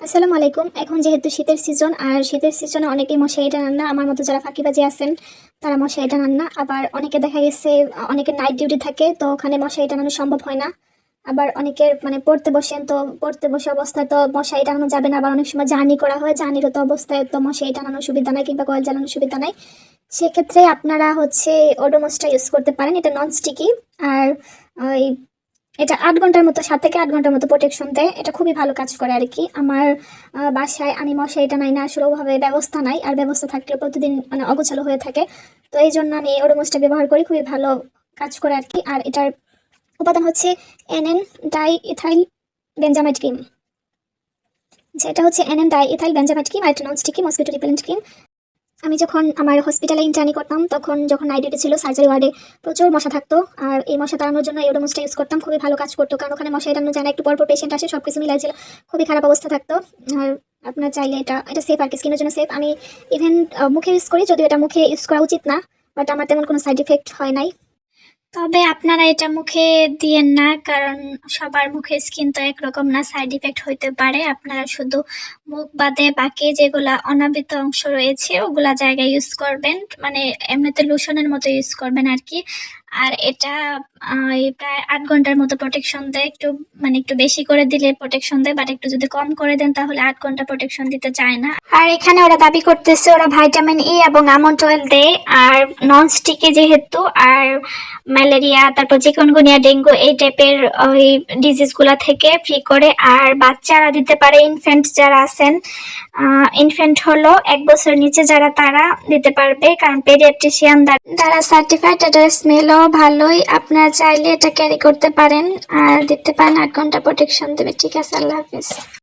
আসসালামু আলাইকুম। এখন যেহেতু শীতের সিজন আর শীতের সিজনে অনেকেই মশারি টানান না। আমার মতো যারা ফাঁকিবাজি আছেন, তারা মশারি টানান না। আবার অনেকে দেখা গেছে, অনেকের নাইট ডিউটি থাকে, তো ওখানে মশারি টানানো সম্ভব হয় না। আবার অনেকের মানে পড়তে বসেন, তো পড়তে বসে অবস্থায় তো মশারি টানানো যাবে না। আবার অনেক সময় জার্নি করা হয় জার্নিরত অবস্থায় তো মশারি টানানোর সুবিধা নাই কিংবা কয়েল জ্বালানোর সুবিধা নাই। সেক্ষেত্রে আপনারা হচ্ছে ওডোমসটা ইউজ করতে পারেন। এটা নন স্টিকি আর ওই এটা আট ঘণ্টার মতো, সাত থেকে আট ঘণ্টার মতো প্রোটেকশন দেয়। এটা খুবই ভালো কাজ করে আর কি। আমার বাসায় আমি মশারিটা নাই না, আসলে ওভাবে ব্যবস্থা নাই। আর ব্যবস্থা থাকলে প্রতিদিন মানে অগোছালো হয়ে থাকে। তো এই জন্য আমি ওডোমসটা ব্যবহার করি, খুবই ভালো কাজ করে আর কি। আর এটার উপাদান হচ্ছে NN di ethyl benzamide cream যেটা হচ্ছে NN di ethyl benzamide cream আর এটা non sticky mosquito repellent cream আমি যখন আমার হসপিটালে ইন্টার্নি করতাম, তখন যখন নাইট ছিল সার্জারি ওয়ার্ডে প্রচুর মশা থাকতো। আর এই মশা তাড়ানোর জন্য এই ওডোমসটা ইউজ করতাম, খুবই ভালো কাজ করতো। কারণ ওখানে মশা এটা যায় না, একটু পরপর পেশেন্ট আসে সব কিছু মিলাইছিল খুবই খারাপ অবস্থা থাকতো। আর আপনার চাইলে এটা এটা সেফ আর কি স্কিনের জন্য সেফ আমি ইভেন মুখে ইউজ করি, যদিও এটা মুখে ইউজ করা উচিত না বাট আমার তেমন কোনো সাইড এফেক্ট হয় নাই। তবে আপনারা এটা মুখে দিয়েন না, কারণ সবার মুখে স্কিন তো একরকম না সাইড ইফেক্ট হইতে পারে। আপনারা শুধু মুখ বাদে বাকি যেগুলা অনাবৃত অংশ রয়েছে, ওগুলা জায়গায় ইউজ করবেন। মানে এমনিতে লোশনের মতো ইউজ করবেন আর কি। আর এটা প্রায় আট ঘণ্টার মতো প্রোটেকশন দেয়। একটু মানে একটু বেশি করে দিলে প্রোটেকশন দেয় বাট একটু যদি কম করে দেন তাহলে আট ঘণ্টা প্রোটেকশন দিতে চায় না। আর এখানে ওরা দাবি করতেছে, ওরা ভাইটামিন ই এবং আমন্ড অয়েল দেয়, আর নন স্টিকি যেহেতু, আর ম্যালেরিয়া তারপর চিকনগুনিয়া ডেঙ্গু এই টাইপের ওই ডিজিজগুলো থেকে ফ্রি করে। আর বাচ্চারা দিতে পারে ইনফ্যান্ট যারা আছেন ইনফ্যান্ট হলো এক বছর নিচে যারা, তারা দিতে পারবে, কারণ পেডিয়াট্রিশিয়ান দ্বারা সার্টিফাইড এটার স্মেলও ভালোই। আপনারা চাইলে এটা ক্যারি করতে পারেন আর দেখতে পারেন আট ঘণ্টা প্রোটেকশন দেবে। ঠিক আছে, আল্লাহ হাফিজ।